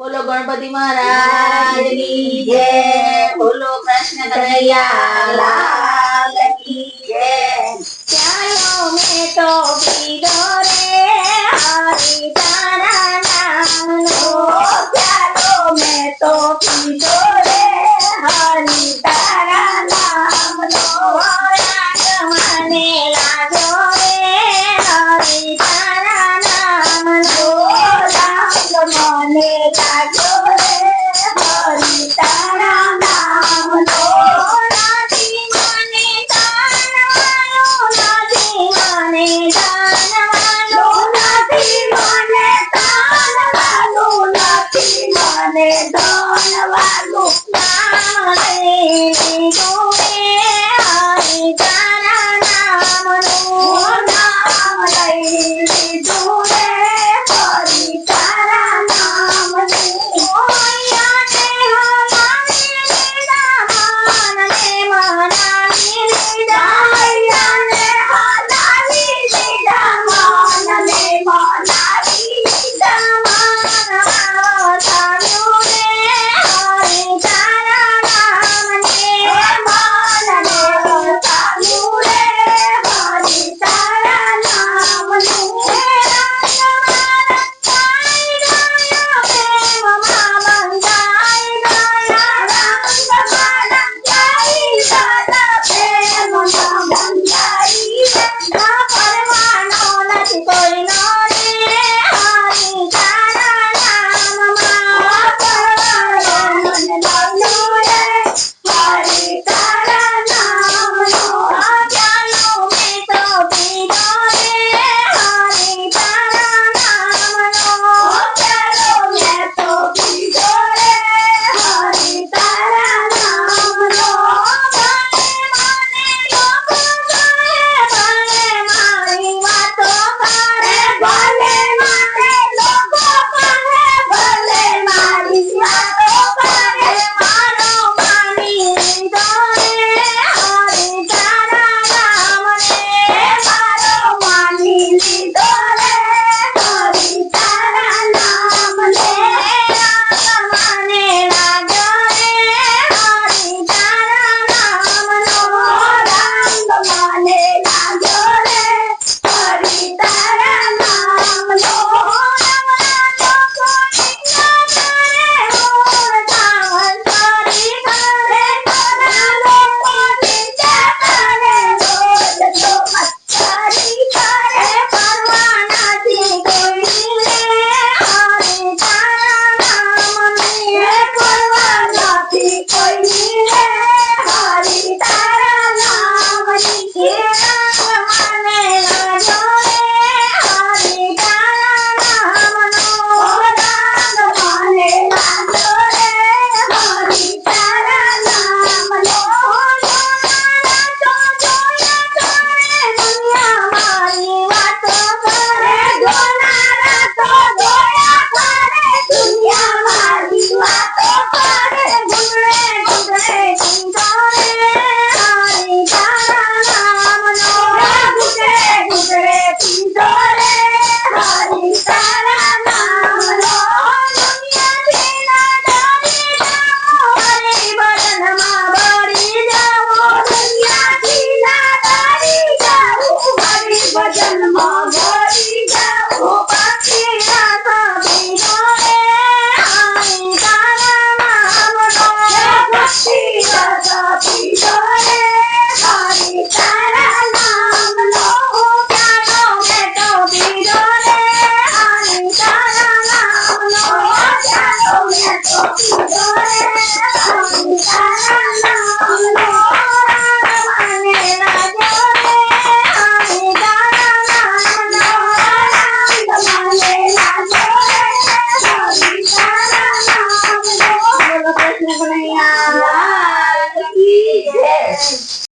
બોલો ગણપતિ મહારાજની જય બોલો કૃષ્ણ કનૈયા લાલ કી જય. ચાલો મેં તો ને ધોળવા મુક્તા રે ગો